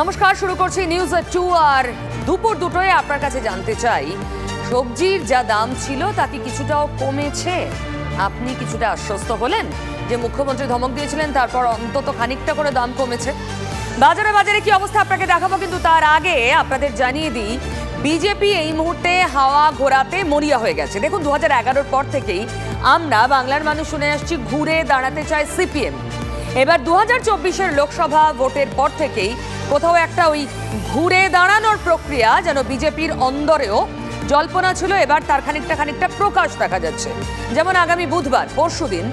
নমস্কার, শুরু করছি নিউজ টু আর দুপুর দুটোয় আপনার কাছে জানতে চাই, সবজির যা দাম ছিল তা কি কিছুটাও কমেছে? আপনি কিছুটা আশ্বস্ত হলেন যে মুখ্যমন্ত্রী ধমক দিয়েছিলেন, তারপর অন্তত খানিকটা করে দাম কমেছে। বাজারে বাজারে কি অবস্থা আপনাকে দেখাবো, কিন্তু তার আগে আপনাদের জানিয়ে দিই বিজেপি এই মুহূর্তে হাওয়া ঘোরাতে মরিয়া হয়ে গেছে। দেখুন দু হাজার পর থেকেই আমরা বাংলার মানুষ শুনে আসছি, ঘুরে দাঁড়াতে চায় সিপিএম এবার দু হাজার লোকসভা ভোটের পর থেকেই কোথাও একটা ওই ঘুরে দাঁড়ানোর প্রক্রিয়া যেন বিজেপির অন্দরেও জল্পনা ছিল, এবার তার খানিকটা খানিকটা প্রকাশ দেখা যাচ্ছে। যেমন আগামী বুধবার পরশুদিন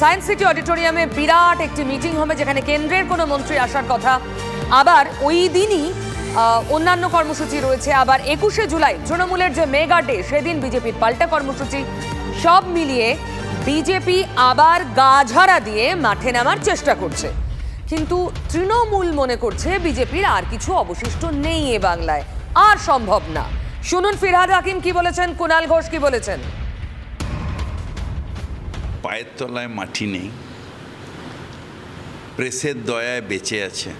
সায়েন্স সিটি অডিটোরিয়ামে বিরাট একটি মিটিং হবে, যেখানে কেন্দ্রের কোনো মন্ত্রী আসার কথা। আবার ওই দিনই অন্যান্য কর্মসূচি রয়েছে। আবার একুশে জুলাই, তৃণমূলের যে মেগা ডে, সেদিন বিজেপির পাল্টা কর্মসূচি। সব মিলিয়ে বিজেপি আবার গাঝাড়া দিয়ে মাঠে নামার চেষ্টা করছে। কিন্তু তৃণমূল মনে করছে বিজেপির আর কিছু অবশিষ্ট নেই এ বাংলায়। আর সম্ভব না। শুনুন ফিরহাদ হাকিম কি বলেছেন, কুনাল ঘোষ কি বলেছেন? পায়ের তলায় মাটি নেই, প্রেসের দয়ায় বেঁচে আছে।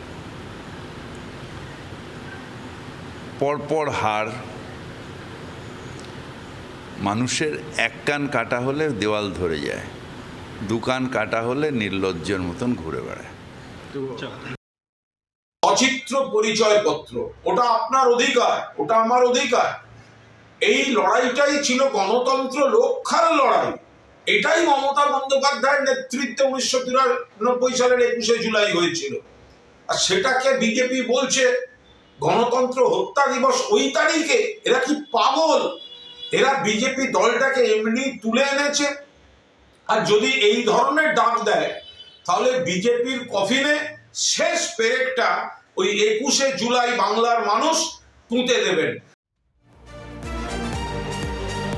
পরপর হার মানুষের এক কান কাটা হলে দেওয়াল ধরে যায়, দু কান কাটা হলে নির্লজ্জের মতন ঘুরে বেড়ায়। অচিত্র পরিচয়পত্র ওটা আপনার অধিকার, ওটা আমার অধিকার। এই লড়াইটাই ছিল গণতন্ত্র রক্ষার লড়াই। এটাই মমতা বন্দ্যোপাধ্যায়ের নেতৃত্বে উনিশশো তিরানব্বই সালের একুশে জুলাই হয়েছিল। আর সেটাকে বিজেপি বলছে, গণতন্ত্র হত্যা দিবস ওই তারিখে। এরা কি পাগল? এরা বিজেপি দলটাকে এমনি তুলে এনেছে। আর যদি এই ধরনের ডাক দেয় তাহলে বিজেপির কফিনে শেষ পেরেকটা ওই একুশে জুলাই বাংলার মানুষ পুঁতে দেবেন।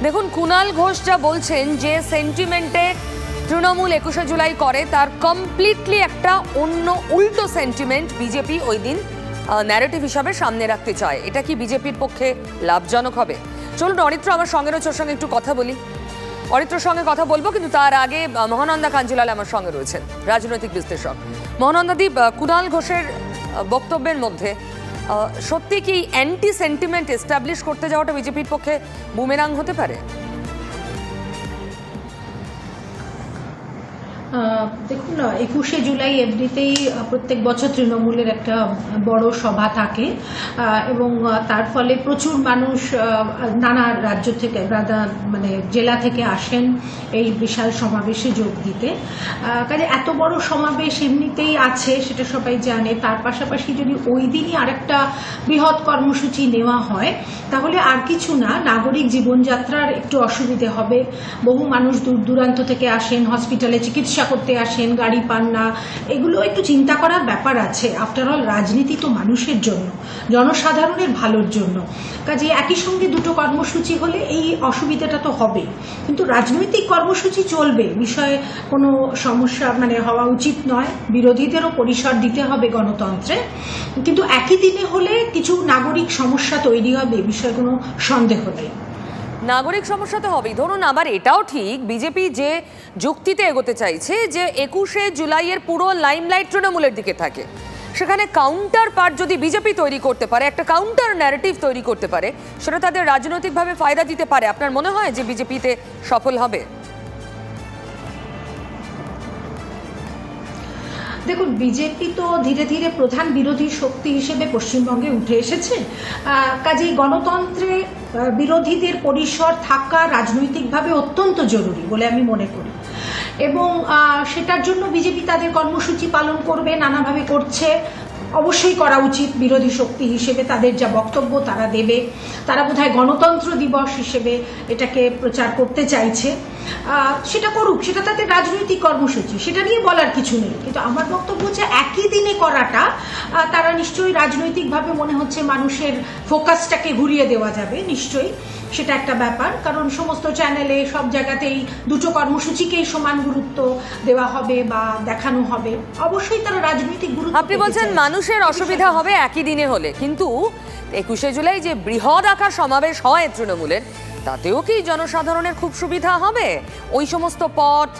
দেখুন, কুনাল ঘোষ যা বলছেন যে সেন্টিমেন্টে তৃণমূল একুশে জুলাই করে, তার কমপ্লিটলি একটা অন্য উল্টো সেন্টিমেন্ট বিজেপি ওই দিন ন্যারেটিভ হিসাবে সামনে রাখতে চায়। এটা কি বিজেপির পক্ষে লাভজনক হবে? চলুন অরিত্র আমার সঙ্গে রয়েছে সঙ্গে একটু কথা বলি। অরিত্রর সঙ্গে কথা বলব, কিন্তু তার আগে মহানন্দা কাঞ্জিলাল আমার সঙ্গে রয়েছেন, রাজনৈতিক বিশ্লেষক। মহানন্দাদীপ কুণাল ঘোষের বক্তব্যের মধ্যে সত্যি কি অ্যান্টি সেন্টিমেন্ট এস্টাবলিশ করতে যাওয়াটা বিজেপির পক্ষে বুমেরাং হতে পারে? দেখুন একুশে জুলাই এমনিতেই প্রত্যেক বছর তৃণমূলের একটা বড় সভা থাকে। এবং তার ফলে প্রচুর মানুষ নানা রাজ্য থেকে মানে জেলা থেকে আসেন এই বিশাল সমাবেশে যোগ দিতে। কাজে এত বড় সমাবেশ এমনিতেই আছে, সেটা সবাই জানে। তার পাশাপাশি যদি ওই দিনই আরেকটা বৃহৎ কর্মসূচি নেওয়া হয়, তাহলে আর কিছু না, নাগরিক জীবনযাত্রার একটু অসুবিধে হবে। বহু মানুষ দূর দূরান্ত থেকে আসেন, হসপিটালে চিকিৎসা করতে আসেন, গাড়ি পান না, এগুলো একটু চিন্তা করার ব্যাপার আছে। আফটার অল রাজনীতি তো মানুষের জন্য, জনসাধারণের ভালোর জন্য। কাজে একই সঙ্গে দুটো কর্মসূচি হলে এই অসুবিধাটা তো হবে। কিন্তু রাজনৈতিক কর্মসূচি চলবে, বিষয়ে কোনো সমস্যা মানে হওয়া উচিত নয়। বিরোধীদেরও পরিসর দিতে হবে গণতন্ত্রে। কিন্তু একই দিনে হলে কিছু নাগরিক সমস্যা তৈরি হবে, বিষয়ে কোনো সন্দেহ নেই। নাগরিক সমস্যা তো হবেই। ধরুন আবার এটাও ঠিক, বিজেপি যে যুক্তিতে এগোতে চাইছে যে একুশে জুলাইয়ের পুরো লাইমলাইট তৃণমূলের দিকে থাকে। সেখানে কাউন্টার পার্ট যদি বিজেপি তৈরি করতে পারে, একটা কাউন্টার ন্যারেটিভ তৈরি করতে পারে, সেটা তাদের রাজনৈতিকভাবে ফায়দা দিতে পারে। আপনার মনে হয় যে বিজেপিতে সফল হবে? দেখুন, বিজেপি তো ধীরে ধীরে প্রধান বিরোধী শক্তি হিসেবে পশ্চিমবঙ্গে উঠে এসেছে। কাজেই গণতন্ত্রে বিরোধীদের পরিসর থাকা রাজনৈতিকভাবে অত্যন্ত জরুরি বলে আমি মনে করি। এবং সেটার জন্য বিজেপি তাদের কর্মসূচি পালন করবে, নানাভাবে করছে। অবশ্যই করা উচিত বিরোধী শক্তি হিসেবে তাদের যা বক্তব্য তারা দেবে। তারা বোধহয় গণতন্ত্র দিবস হিসেবে এটাকে প্রচার করতে চাইছে। সেটা করুক সেটা তাদের রাজনৈতিক কর্মসূচি সেটা নিয়ে বলার কিছু নেই। কিন্তু আমার বক্তব্য হচ্ছে একই দিনে করাটা তারা নিশ্চয়ই রাজনৈতিকভাবে মনে হচ্ছে মানুষের ফোকাসটাকে ঘুরিয়ে দেওয়া যাবে নিশ্চয়ই। সেটা একটা ব্যাপার কারণ সমস্ত চ্যানেলে সব জায়গাতেই দুটো কর্মসূচিকেই সমান গুরুত্ব দেওয়া হবে বা দেখানো হবে। অবশ্যই তারা রাজনৈতিক গুরুত্ব আপনি বলছেন মানুষের অসুবিধা হবে একই দিনে হলে কিন্তু একুশে জুলাই যে বৃহৎ আকার সমাবেশ হয় তৃণমূলের তাতেও কি জনসাধারণের খুব সুবিধা হবে? ওই সমস্ত পথ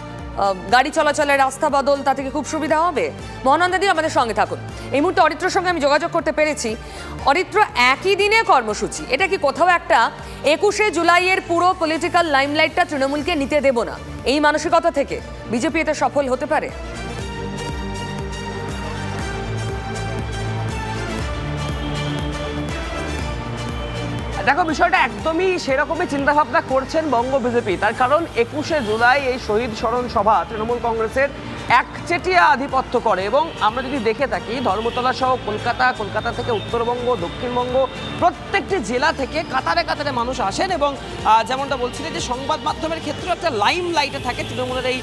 গাড়ি চলাচলের রাস্তা বদল, তা থেকে খুব সুবিধা হবে? মহানন্দাদি আমাদের সঙ্গে থাকুন। এই মুহূর্তে অরিত্রর সঙ্গে আমি যোগাযোগ করতে পেরেছি। অরিত্র, একই দিনে কর্মসূচি। এটা কি কোথাও একটা একুশে জুলাইয়ের পুরো পলিটিক্যাল লাইমলাইটটা তৃণমূলকে নিতে দেব না? এই মানসিকতা থেকে বিজেপি এতে সফল হতে পারে? দেখো, বিষয়টা একদমই সেরকমই চিন্তাভাবনা করছেন বঙ্গ বিজেপি। তার কারণ একুশে জুলাই এই শহীদ স্মরণ সভা তৃণমূল কংগ্রেসের একচেটিয়া আধিপত্য করে এবং আমরা যদি দেখে থাকি, ধর্মতলা সহ কলকাতা কলকাতা থেকে উত্তরবঙ্গ, দক্ষিণবঙ্গ, প্রত্যেকটি জেলা থেকে কাতারে কাতারে মানুষ আসেন এবং যেমনটা বলছিলেন যে সংবাদ মাধ্যমের ক্ষেত্রে একটা লাইম লাইটে থাকে তৃণমূলের এই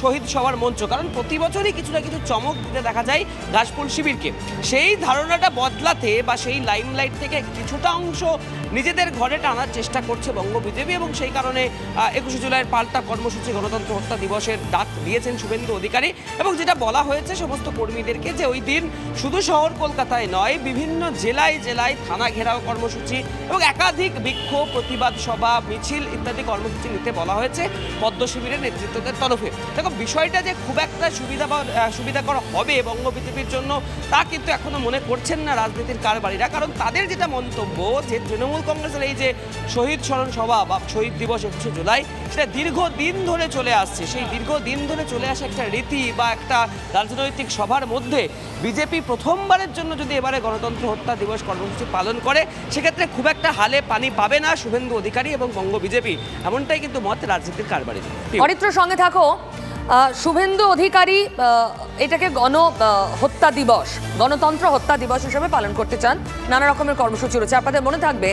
শহীদ সভার মঞ্চ। কারণ প্রতি বছরই কিছু না কিছু চমক দিতে দেখা যায় ঘাসফুল শিবিরকে। সেই ধারণাটা বদলাতে বা সেই লাইম লাইট থেকে কিছুটা অংশ নিজেদের ঘরে টানার চেষ্টা করছে বঙ্গ বিজেপি এবং সেই কারণে একুশে জুলাইয়ের পাল্টা কর্মসূচি গণতন্ত্র হত্যা দিবসের ডাক দিয়েছেন শুভেন্দু অধিকারী। এবং যেটা বলা হয়েছে সমস্ত কর্মীদেরকে যে ওই দিন শুধু শহর কলকাতায় নয়, বিভিন্ন জেলায় জেলায় থানা ঘেরাও কর্মসূচি এবং একাধিক বিক্ষোভ, প্রতিবাদ সভা, মিছিল ইত্যাদি কর্মসূচি নিতে বলা হয়েছে পদ্ম শিবিরের নেতৃত্বদের তরফে। দেখো, বিষয়টা যে খুব একটা সুবিধা সুবিধাকর হবে বঙ্গ বিজেপির জন্য, তা কিন্তু এখনও মনে করছেন না রাজনীতির কারবারিরা। কারণ তাদের যেটা মন্তব্য যে তৃণমূল কংগ্রেসের এই যে শহীদ স্মরণ সভা বা শহীদ দিবস একুশে জুলাই, সেটা দীর্ঘদিন ধরে চলে আসছে। সেই দীর্ঘদিন ধরে চলে আসা একটা রীতি বা একটা রাজনৈতিক সভার মধ্যে বিজেপি প্রথমবারের জন্য যদি এবারে গণতন্ত্র হত্যা দিবস কর্মসূচি পালন করে, সেক্ষেত্রে খুব একটা হালে পানি পাবে না শুভেন্দু অধিকারী এবং বঙ্গ বিজেপি। এমনটাই কিন্তু মত রাজনীতির কারবারি অরিত্র সঙ্গে থাকো। শুভেন্দু অধিকারী এটাকে গণ হত্যা দিবস, গণতন্ত্র হত্যা দিবস হিসেবে পালন করতে চান। নানা রকমের কর্মসূচি রয়েছে। আপনাদের মনে থাকবে,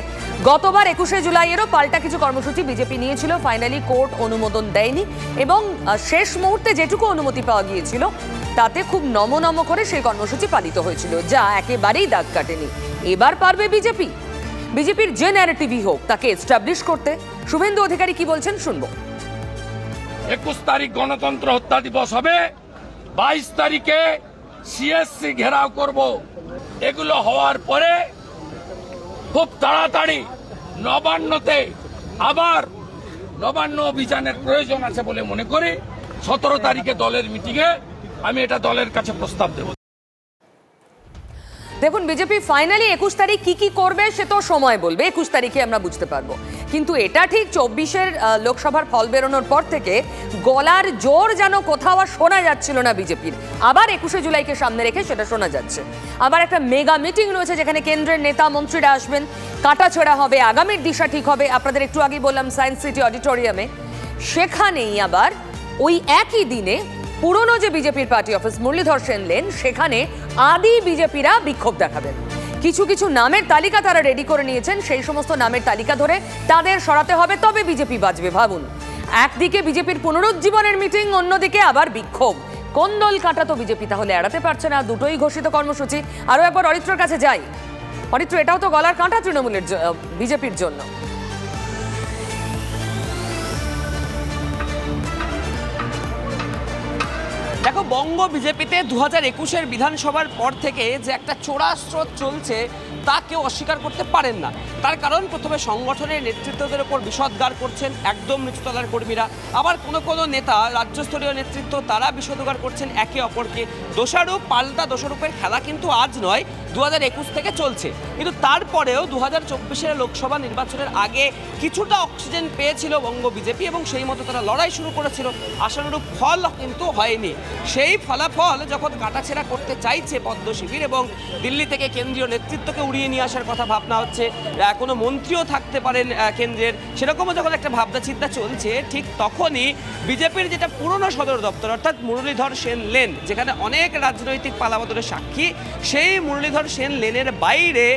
গতবার একুশে জুলাইয়েরও পাল্টা কিছু কর্মসূচি বিজেপি নিয়েছিল ফাইনালি কোর্ট অনুমোদন দেয়নি এবং শেষ মুহূর্তে যেটুকু অনুমতি পাওয়া গিয়েছিল, তাতে খুব নম নম করে সেই কর্মসূচি পালিত হয়েছিল, যা একেবারেই দাগ কাটেনি। এবার পারবে বিজেপি। বিজেপির যে ন্যারেটিভই হোক, তাকে এস্টাবলিশ করতে। শুভেন্দু অধিকারী কি বলছেন, শুনব। একুশ তারিখ গণতন্ত্র হত্যা দিবস হবে। বাইশ তারিখে সিএসসি ঘেরাও করব। এগুলো হওয়ার পরে খুব তাড়াতাড়ি নবান্নতে আবার নবান্ন অভিযানের প্রয়োজন আছে বলে মনে করি। সতেরো তারিখে দলের মিটিংয়ে আমি এটা দলের কাছে প্রস্তাব দেব। দেখুন, বিজেপি ফাইনালি একুশ তারিখ কি কি করবে সে তো সময় বলবে, একুশ তারিখে আমরা বুঝতে পারব। কিন্তু এটা ঠিক চব্বিশের লোকসভার ফল বেরোনোর পর থেকে গলার জোর যেন কোথাও আর শোনা যাচ্ছিল না বিজেপির। আবার একুশে জুলাইকে সামনে রেখে সেটা শোনা যাচ্ছে। আবার একটা মেগা মিটিং রয়েছে যেখানে কেন্দ্রের নেতা মন্ত্রীরা আসবেন। কাটাছেড়া হবে, আগামীর দিশা ঠিক হবে। আপনাদের একটু আগে বললাম, সায়েন্স সিটি অডিটোরিয়ামে। সেখানেই আবার ওই একই দিনে পুরনো যে বিজেপির party office Muralidhar Sen lane, সেখানে আদি বিজেপিরা বিক্ষোভ দেখাবেন। কিছু কিছু নামের তালিকা তারা রেডি করে নিয়েছেন, সেই সমস্ত নামের তালিকা ধরে তাদের সরাতে হবে, তবে বিজেপি বাঁচবে ভাবুন। একদিকে বিজেপির পুনরুজ্জীবনের মিটিং, অন্যদিকে আবার বিক্ষোভ। কোন দল কাটা তো বিজেপি তাহলে এড়াতে পারছে না, দুটোই ঘোষিত কর্মসূচি। আরও একবার অরিত্রর কাছে যাই। অরিত্র, এটাও তো গলার কাঁটা তৃণমূলের বিজেপির জন্য। দেখো, বঙ্গ বিজেপিতে দু হাজার একুশের বিধানসভার পর থেকে যে একটা চোরা স্রোত চলছে, তা কেউ অস্বীকার করতে পারেন না। তার কারণ, প্রথমে সংগঠনের নেতৃত্বদের ওপর বিষদগার করছেন একদম নিচুতলার কর্মীরা। আবার কোনো কোনো নেতা, রাজ্যস্তরীয় নেতৃত্ব, তারা বিষদগার করছেন একে অপরকে। দোষারূপ, পাল্টা দোষারূপের খেলা কিন্তু আজ নয় দু থেকে চলছে। কিন্তু তারপরেও দু হাজার চব্বিশের লোকসভা নির্বাচনের আগে কিছুটা অক্সিজেন পেয়েছিল বঙ্গ বিজেপি এবং সেই মতো তারা লড়াই শুরু করেছিল। আশানুরূপ ফল কিন্তু হয়নি। সেই ফলাফল যখন কাটাছেড়া করতে চাইছে পদ্ম শিবির এবং দিল্লি থেকে কেন্দ্রীয় নেতৃত্বকে উড়িয়ে নিয়ে আসার কথা ভাবনা হচ্ছে কোনো মন্ত্রীও থাকতে পারেন কেন্দ্রের, সেরকমও যখন একটা ভাবনা চিন্তা চলছে, ঠিক তখনই বিজেপির যেটা পুরনো সদর দপ্তর, অর্থাৎ মুরলীধর সেন লেন, যেখানে অনেক রাজনৈতিক পালাবদলের সাক্ষী, সেই মুরলীধর সেন লেনের বাইরে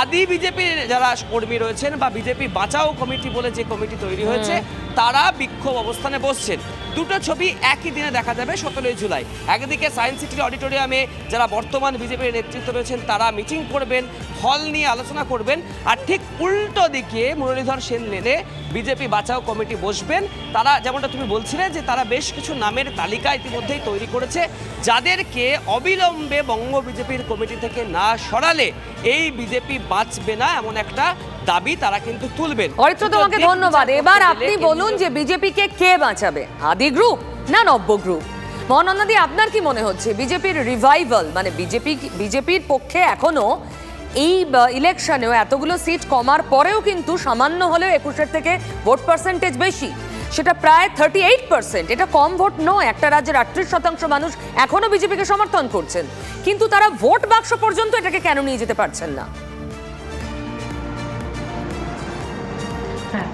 আদি বিজেপির যারা কর্মী রয়েছেন বা বিজেপি বাঁচাও কমিটি বলে যে কমিটি তৈরি হয়েছে তারা বিক্ষোভ অবস্থানে বসছেন। দুটো ছবি একই দিনে দেখা যাবে সতেরোই জুলাই। একদিকে সায়েন্স সিটির অডিটোরিয়ামে যারা বর্তমান বিজেপির নেতৃত্ব রয়েছেন, তারা মিটিং করবেন, হল নিয়ে আলোচনা করবেন, আর ঠিক উল্টো দিকে মুরলীধর সেন লেনে বিজেপি বাঁচাও কমিটি বসবেন। তারা যেমনটা তুমি বলছিলে যে তারা বেশ কিছু নামের তালিকা ইতিমধ্যেই তৈরি করেছে। যাদেরকে অবিলম্বে বঙ্গ বিজেপির কমিটি থেকে না সরালে এই বিজেপি বাঁচবে না, এমন একটা দাবি তারা কিন্তু তুলবেন। অরিত্র তোমাকে ধন্যবাদ। এবার আপনি বলুন যে বিজেপিকে কে বাঁচাবে? আদি গ্রুপ না নব্য গ্রুপ মহানন্দাদি আপনার কি মনে হচ্ছে? বিজেপির রিভাইভাল মানে বিজেপি বিজেপির পক্ষে এখনও এই ইলেকশনেও এতগুলো সিট কমার পরেও কিন্তু সামান্য হলেও একুশের থেকে ভোট পার্সেন্টেজ বেশি। সেটা প্রায় থার্টি এইট পার্সেন্ট এটা কম ভোট নয়। একটা রাজ্যের আটত্রিশ শতাংশ মানুষ এখনও বিজেপিকে সমর্থন করছেন। কিন্তু তারা ভোট বাক্স পর্যন্ত এটাকে কেন নিয়ে যেতে পারছেন না?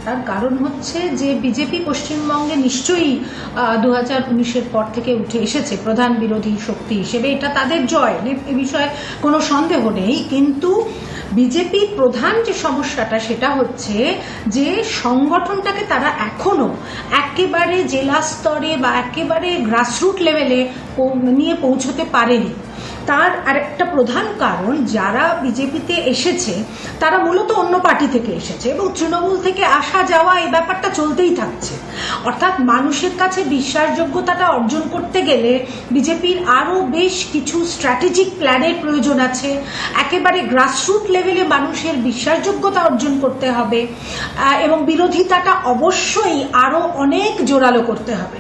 তার কারণ হচ্ছে যে বিজেপি পশ্চিমবঙ্গে নিশ্চয়ই দু হাজার উনিশের পর থেকে উঠে এসেছে প্রধান বিরোধী শক্তি হিসেবে। এটা তাদের জয়, এ বিষয়ে কোনো সন্দেহ নেই। কিন্তু বিজেপির প্রধান যে সমস্যাটা সেটা হচ্ছে যে সংগঠনটাকে তারা এখনও একেবারে জেলা স্তরে বা একেবারে গ্রাসরুট লেভেলে নিয়ে পৌঁছতে পারেনি। তার আরেকটা প্রধান কারণ, যারা বিজেপিতে এসেছে, তারা মূলত অন্য পার্টি থেকে এসেছে এবং তৃণমূল থেকে আসা যাওয়া এই ব্যাপারটা চলতেই থাকছে। অর্থাৎ মানুষের কাছে বিশ্বাসযোগ্যতাটা অর্জন করতে গেলে বিজেপির আরও বেশ কিছু স্ট্র্যাটেজিক প্ল্যানের প্রয়োজন আছে। একেবারে গ্রাসরুট লেভেলে মানুষের বিশ্বাসযোগ্যতা অর্জন করতে হবে এবং বিরোধিতাটা অবশ্যই আরও অনেক জোরালো করতে হবে।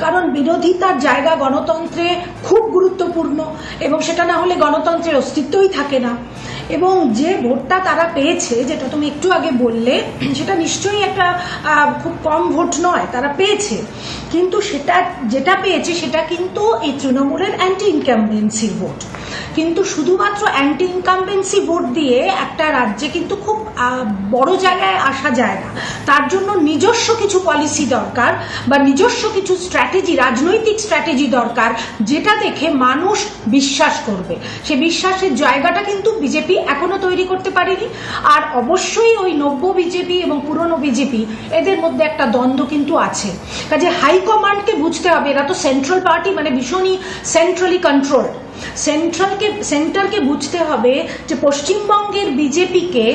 কারণ বিরোধিতার জায়গা গণতন্ত্রে খুব গুরুত্বপূর্ণ এবং সেটা না হলে গণতন্ত্রের অস্তিত্বই থাকে না। এবং যে ভোটটা তারা পেয়েছে, যেটা তুমি একটু আগে বললে, সেটা নিশ্চয়ই একটা খুব কম ভোট নয়, তারা পেয়েছে। কিন্তু সেটা, যেটা পেয়েছে সেটা কিন্তু এই তৃণমূলের অ্যান্টি ইনকামবেন্সির ভোট। কিন্তু শুধুমাত্র অ্যান্টি ইনকামবেন্সি ভোট দিয়ে একটা রাজ্যে কিন্তু খুব বড় জায়গায় আসা যায় না। তার জন্য নিজস্ব কিছু পলিসি দরকার বা নিজস্ব কিছু স্ট্র্যাটেজি রাজনৈতিক স্ট্র্যাটেজি দরকার, যেটা দেখে মানুষ বিশ্বাস করবে। সে বিশ্বাসের জায়গাটা কিন্তু বিজেপি এখনও তৈরি করতে পারেনি। আর অবশ্যই ওই নব্য বিজেপি এবং পুরনো বিজেপি এদের মধ্যে একটা দ্বন্দ্ব কিন্তু আছে। কাজে হাইকমান্ডকে বুঝতে হবে এরা তো সেন্ট্রাল পার্টি মানে ভীষণই সেন্ট্রালি কন্ট্রোল। সেন্ট্রালকে সেন্টারকে বুঝতে হবে যে পশ্চিমবঙ্গের বিজেপিকে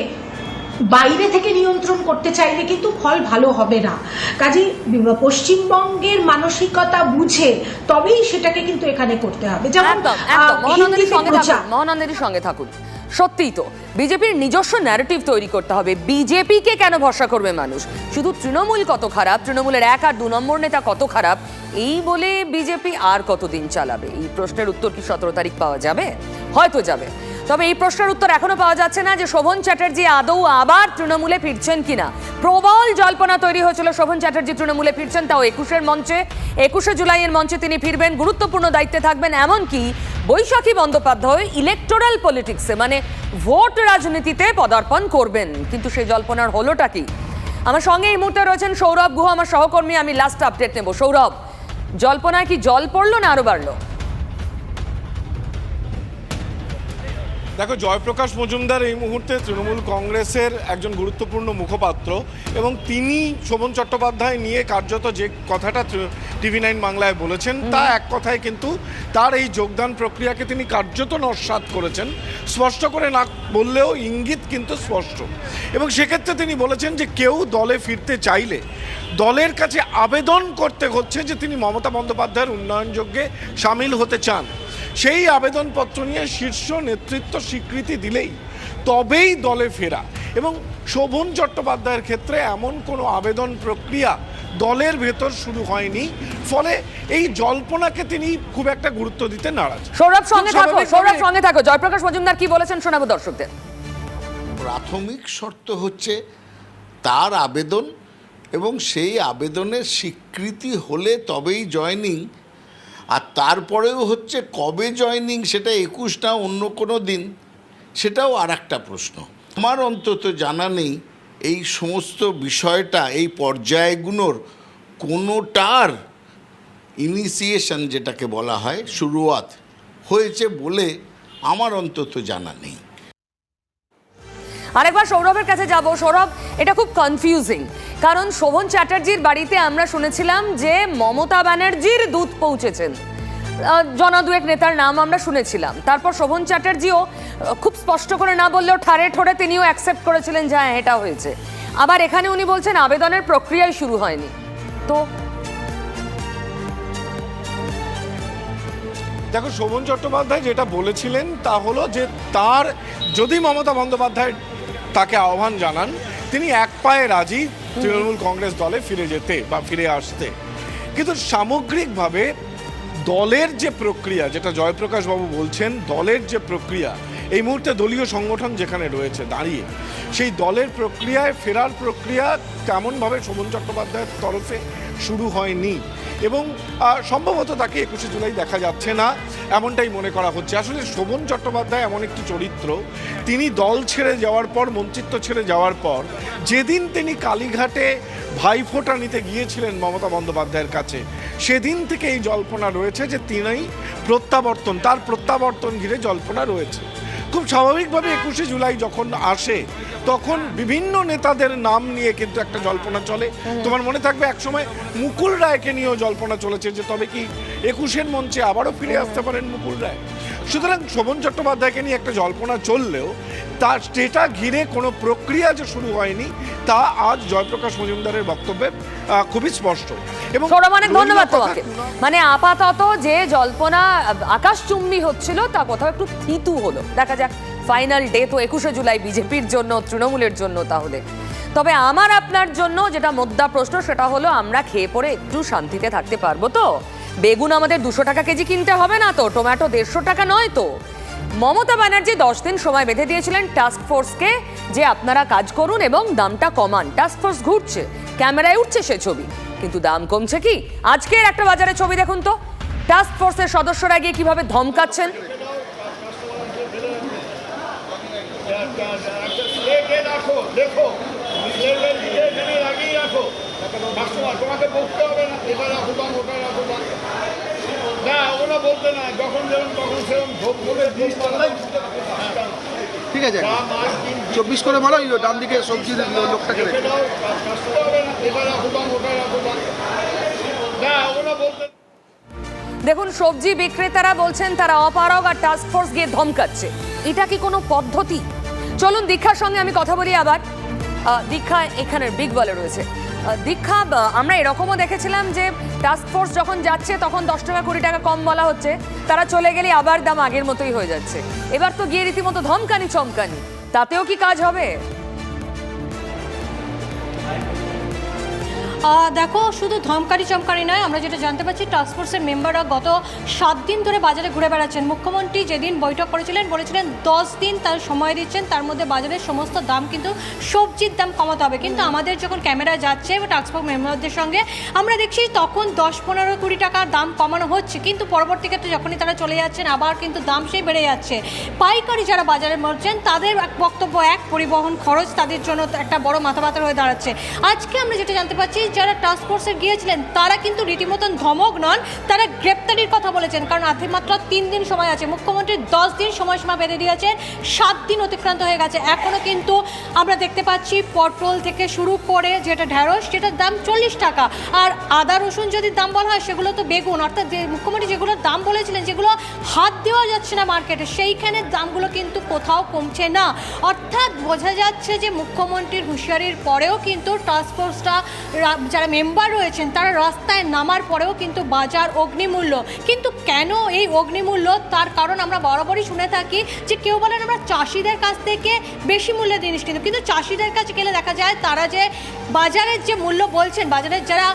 বাইরে থেকে নিয়ন্ত্রণ করতে চাইলে কিন্তু ফল ভালো হবে না। কাজেই পশ্চিমবঙ্গের মানসিকতা বুঝে তবেই সেটাকে কিন্তু এখানে করতে হবে। যেমন সঙ্গে থাকুন। সত্যিই তো, বিজেপির নিজস্ব ন্যারেটিভ তৈরি করতে হবে। বিজেপিকে কেন ভরসা করবে মানুষ? শুধু তৃণমূল কত খারাপ, তৃণমূলের এক আর দু নম্বর নেতা কত খারাপ? এই বলে বিজেপি আর কতদিন চালাবে? এই প্রশ্নের উত্তর কি সতেরো তারিখ পাওয়া যাবে? হয়তো যাবে। তবে এই প্রশ্নের উত্তর এখনও পাওয়া যাচ্ছে না যে শোভন চ্যাটার্জি আদৌ আবার তৃণমূলে ফিরছেন কিনা। প্রবল জল্পনা তৈরি হয়েছিল শোভন চ্যাটার্জি তৃণমূলে ফিরছেন, তাও একুশের মঞ্চে। একুশে জুলাইয়ের মঞ্চে তিনি ফিরবেন, গুরুত্বপূর্ণ দায়িত্বে থাকবেন, এমনকি বৈশাখী বন্দ্যোপাধ্যায় ইলেকটোরাল পলিটিক্সে মানে ভোট রাজনীতিতে পদার্পণ করবেন। কিন্তু সেই জল্পনার হলোটা কি? আমার সঙ্গে এই মুহূর্তে রয়েছেন সৌরভ গুহ, আমার সহকর্মী, আমি লাস্ট আপডেট নেব। সৌরভ, জল্পনায় কি জল পড়ল না আরও বাড়লো? দেখো জয়প্রকাশ মজুমদার এই মুহূর্তে তৃণমূল কংগ্রেসের একজন গুরুত্বপূর্ণ মুখপাত্র এবং তিনি শোভন চট্টোপাধ্যায় নিয়ে কার্যত যে কথাটা টিভি নাইন বাংলায় বলেছেন তা এক কথায় কিন্তু তার এই যোগদান প্রক্রিয়াকে তিনি কার্যত নস্বাত করেছেন। স্পষ্ট করে না বললেও ইঙ্গিত কিন্তু স্পষ্ট। এবং সেক্ষেত্রে তিনি বলেছেন যে কেউ দলে ফিরতে চাইলে দলের কাছে আবেদন করতে হচ্ছে যে তিনি মমতা বন্দ্যোপাধ্যায়ের উন্নয়নযোগ্যে সামিল হতে চান। সেই আবেদনপত্র নিয়ে শীর্ষ নেতৃত্ব স্বীকৃতি দিলেই তবেই দলে ফেরা। এবং শোভন চট্টোপাধ্যায়ের ক্ষেত্রে এমন কোনো আবেদন প্রক্রিয়া দলের ভেতর শুরু হয়নি। ফলে এই জল্পনাকে তিনি খুব একটা গুরুত্ব দিতে নারাজ। সৌরভ সঙ্গে থাকো সৌরভ সঙ্গে থাকো। জয়প্রকাশ মজুমদার কি বলেছেন শোনাবো দর্শকদের? প্রাথমিক শর্ত হচ্ছে তার আবেদন এবং সেই আবেদনের স্বীকৃতি হলে তবেই জয়নিং আর তারপরেও হচ্ছে কবে জয়নিং সেটা একুশ না অন্য কোনো দিন? সেটাও আর একটা প্রশ্ন। আমার অন্তত জানা নেই এই সমস্ত বিষয়টা, এই পর্যায়গুলোর কোনোটার ইনিশিয়েশন যেটাকে বলা হয়, শুরুয়াত হয়েছে বলে আমার অন্তত জানা নেই। আরেকবার সৌরভের কাছে যাব। সৌরভ, এটা খুব কনফিউজিং কারণ শোভন চ্যাটার্জির বাড়িতে আমরা শুনেছিলাম যে মমতা ব্যানার্জির দূত পৌঁছেছেন। জনা দুয়েক নেতার নাম আমরা শুনেছিলাম। তারপর শোভন চ্যাটার্জিও খুব স্পষ্ট করে না বললেও ঠারে ঠোরে তিনিও অ্যাকসেপ্ট করেছিলেন যে হ্যাঁ এটা হয়েছে। আবার এখানে উনি বলছেন, আবেদনের প্রক্রিয়াই শুরু হয়নি। তো দেখো, শোভন চট্টোপাধ্যায় যেটা বলেছিলেন তা হলো যে তার, যদি মমতা বন্দ্যোপাধ্যায় তাকে আহ্বান জানান, তিনি এক পায়ে রাজি তৃণমূল কংগ্রেস দলে ফিরে যেতে বা ফিরে আসতে। কিন্তু সামগ্রিকভাবে দলের যে প্রক্রিয়া, যেটা জয়প্রকাশ বাবু বলছেন, দলের যে প্রক্রিয়া, এই মুহূর্তে দলীয় সংগঠন যেখানে রয়েছে, দাঁড়িয়ে, সেই দলের প্রক্রিয়ায় ফেরার প্রক্রিয়া তেমনভাবে শোভন চট্টোপাধ্যায়ের তরফে শুরু হয়নি। এবং সম্ভবত তাকে একুশে জুলাই দেখা যাচ্ছে না, এমনটাই মনে করা হচ্ছে। আসলে শোভন চট্টোপাধ্যায় এমন একটি চরিত্র, তিনি দল ছেড়ে যাওয়ার পর, মন্ত্রিত্ব ছেড়ে যাওয়ার পর, যেদিন তিনি কালীঘাটে ভাইফোঁটা নিতে গিয়েছিলেন মমতা বন্দ্যোপাধ্যায়ের কাছে, সেদিন থেকে এই জল্পনা রয়েছে যে তিনি প্রত্যাবর্তন, তার প্রত্যাবর্তন ঘিরে জল্পনা রয়েছে। খুব স্বাভাবিকভাবে একুশে জুলাই যখন আসে তখন বিভিন্ন নেতাদের নাম নিয়ে কিন্তু একটা জল্পনা চলে। তোমার মনে থাকবে একসময় মুকুল রায়কে নিয়েও জল্পনা চলেছে যে তবে কি একুশের মঞ্চে আবারও ফিরে আসতে পারেন মুকুল রায়? সুতরাং শোভন চট্টোপাধ্যায়কে নিয়ে একটা জল্পনা চললেও তার সেটা ঘিরে কোনো প্রক্রিয়া যে শুরু হয়নি তা আজ জয়প্রকাশ মজুমদারের বক্তব্যে খুবই স্পষ্ট। এবং সৌরভ অনেক ধন্যবাদ তোমাকে। মানে আপাতত যে জল্পনা আকাশচুম্বী হচ্ছিল তা কোথাও একটু থিতু হলো। দেখা যাক ফাইনাল ডে তো একুশে জুলাই বিজেপির জন্য তৃণমূলের জন্য তাহলে। তবে আমার আপনার জন্য যেটা মোদ্দা প্রশ্ন সেটা হলো আমরা খেয়ে পরে একটু শান্তিতে থাকতে পারব তো? বেগুন আমাদের দুশো টাকা কেজি কিনতে হবে না তো? টমেটো দেড়শো টাকা নয় তো? মমতা ব্যানার্জি দশ দিন সময় বেঁধে দিয়েছিলেন টাস্ক ফোর্সকে যে আপনারা কাজ করুন এবং দামটা কমান। টাস্ক ফোর্স ঘুরছে, ক্যামেরায় উঠছে সে ছবি। কিন্তু দাম কমছে কি? আজকের একটা বাজারে ছবি দেখুন তো। টাস্ক ফোর্সের সদস্যরা গিয়ে কীভাবে ধমকাচ্ছেন? রাখো দেখো তোমাকে বলতে হবে না এটা রাখো বা ওটা রাখো বা না ওগুলো বলতে না যখন যেরকম তখন সেরকম ভোগ দিস ঠিক আছে। চব্বিশ করে বলো ওই ডান দিকে সবজির লোকটাকে না ওগুলো বলতে দেখুন সবজি বিক্রেতারা বলছেন তারা অপারগ আর টাস্ক ফোর্স গিয়ে ধমকাচ্ছে। এটা কি কোনো পদ্ধতি? চলুন দীক্ষার সঙ্গে আমি কথা বলি আবার। আহ, দীক্ষা এখানের বিগ বলে রয়েছে। দীক্ষা আমরা এরকমও দেখেছিলাম যে টাস্ক ফোর্স যখন যাচ্ছে, তখন দশ টাকা, কুড়ি টাকা কম বলা হচ্ছে। তারা চলে গেলে আবার দাম আগের মতোই হয়ে যাচ্ছে। এবার তো গিয়ে রীতিমতো ধমকানি চমকানি তাতেও কি কাজ হবে? দেখো শুধু ধমকারি চমকারি নয় আমরা যেটা জানতে পারছি টাস্কফোর্সের মেম্বাররা গত সাত দিন ধরে বাজারে ঘুরে বেড়াচ্ছেন। মুখ্যমন্ত্রী যেদিন বৈঠক করেছিলেন বলেছিলেন দশ দিন তার সময় দিচ্ছেন তার মধ্যে বাজারের সমস্ত দাম কিন্তু সবজির দাম কমাতে হবে। কিন্তু আমাদের যখন ক্যামেরা যাচ্ছে টাস্কফোর্স মেম্বারদের সঙ্গে আমরা দেখছি তখন দশ পনেরো কুড়ি টাকার দাম কমানো হচ্ছে। কিন্তু পরবর্তী ক্ষেত্রে যখনই তারা চলে যাচ্ছেন আবার কিন্তু দাম সেই বেড়ে যাচ্ছে। পাইকারি যারা বাজারে মরছেন তাদের এক বক্তব্য এক পরিবহন খরচ তাদের জন্য একটা বড় মাথা হয়ে দাঁড়াচ্ছে। আজকে আমরা যেটা জানতে পারছি যারা টাস্ক ফোর্সে গিয়েছিলেন, তারা কিন্তু রীতিমতন ধমক নন, তারা গ্রেপ্তারির কথা বলেছেন, কারণ আজকে মাত্র তিন দিন সময় আছে। মুখ্যমন্ত্রী দশ দিন সময়সীমা বেঁধে দিয়েছেন, সাত দিন অতিক্রান্ত হয়ে গেছে। এখনও কিন্তু আমরা দেখতে পাচ্ছি পটল থেকে শুরু করে যেটা ঢ্যাঁড়স সেটার দাম চল্লিশ টাকা। আর আদা, রসুন যদি দাম বলা হয়, সেগুলো তো বেগুন। অর্থাৎ যে মুখ্যমন্ত্রী যেগুলোর দাম বলেছিলেন, যেগুলো হাত দেওয়া যাচ্ছে না মার্কেটে সেইখানে দামগুলো কিন্তু কোথাও কমছে না। অর্থাৎ বোঝা যাচ্ছে যে মুখ্যমন্ত্রীর হুঁশিয়ারির পরেও কিন্তু টাস্কফোর্সটা যারা মেম্বার রয়েছেন তারা রাস্তায় নামার পরেও কিন্তু বাজার অগ্নিমূল্য। কিন্তু কেন এই অগ্নিমূল্য? তার কারণ আমরা বরাবরই শুনে থাকি যে কেউ বলেন আমরা চাষিদের কাছ থেকে বেশি মূল্যে জিনিস কিন্তু কিন্তু চাষিদের কাছে গেলে দেখা যায় তারা যে বাজারের যে মূল্য বলছেন বাজারের যারা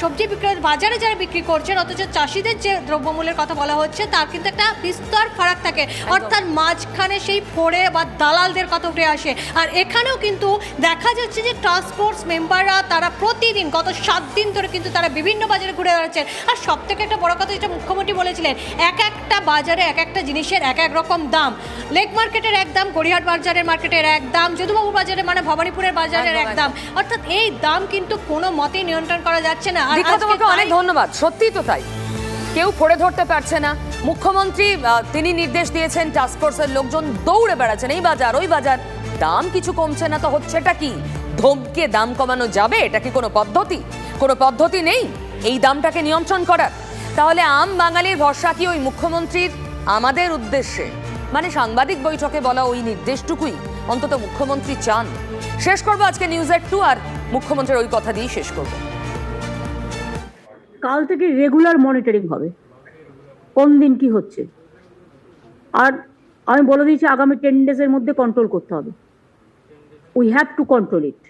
সবজি বিক্রি বাজারে যারা বিক্রি করছেন অথচ চাষিদের যে দ্রব্যমূল্যের কথা বলা হচ্ছে তার কিন্তু একটা বিস্তর ফারাক থাকে। অর্থাৎ মাঝখানে সেই ফোড়ে বা দালালদের কথা উঠে আসে। আর এখানেও কিন্তু দেখা যাচ্ছে যে ট্রান্সপোর্টস মেম্বাররা তারা প্রতিদিন গত সাত দিন ধরে কিন্তু তারা বিভিন্ন বাজারে ঘুরে বেড়াচ্ছেন। আর সব থেকে একটা বড় কথা যেটা মুখ্যমন্ত্রী বলেছিলেন এক একটা বাজারে এক একটা জিনিসের এক এক রকম দাম। লেক মার্কেটের এক দাম গড়িয়াহাট বাজারের মার্কেটের এক দাম যদুবাবু বাজারে মানে ভবানীপুরের বাজারের এক দাম। অর্থাৎ এই দাম কিন্তু কোনো মতেই নিয়ন্ত্রণ করা যাচ্ছে না। আর তোমাকে অনেক ধন্যবাদ সত্যিই তো তাই। কেউ পড়ে ধরতে পারছে না। মুখ্যমন্ত্রী তিনি নির্দেশ দিয়েছেন টাস্কফোর্সের লোকজন দৌড়ে বেড়াচ্ছেন এই বাজার ওই বাজার। দাম কিছু কমছে না তো হচ্ছেটা কি? ধমকে দাম কমানো যাবে? এটা কি কোনো পদ্ধতি? কোনো পদ্ধতি নেই? এই দামটাকে নিয়ন্ত্রণ করার। তাহলে আম বাঙালির ভরসা কি ওই মুখ্যমন্ত্রীর? আমাদের উদ্দেশ্যে। মানে সাংবাদিক বৈঠকে বলা ওই নির্দেশটুকুই। অন্তত মুখ্যমন্ত্রী চান। শেষ করব আজকে নিউজের টু আর মুখ্যমন্ত্রীর ওই কথা দিয়েই শেষ করব। কাল থেকে রেগুলার মনিটরিং হবে। কোন দিন কি হচ্ছে? আর আমি বলে দিয়েছি আগামী টেন ডেজের মধ্যে কন্ট্রোল করতে হবে। We have to control it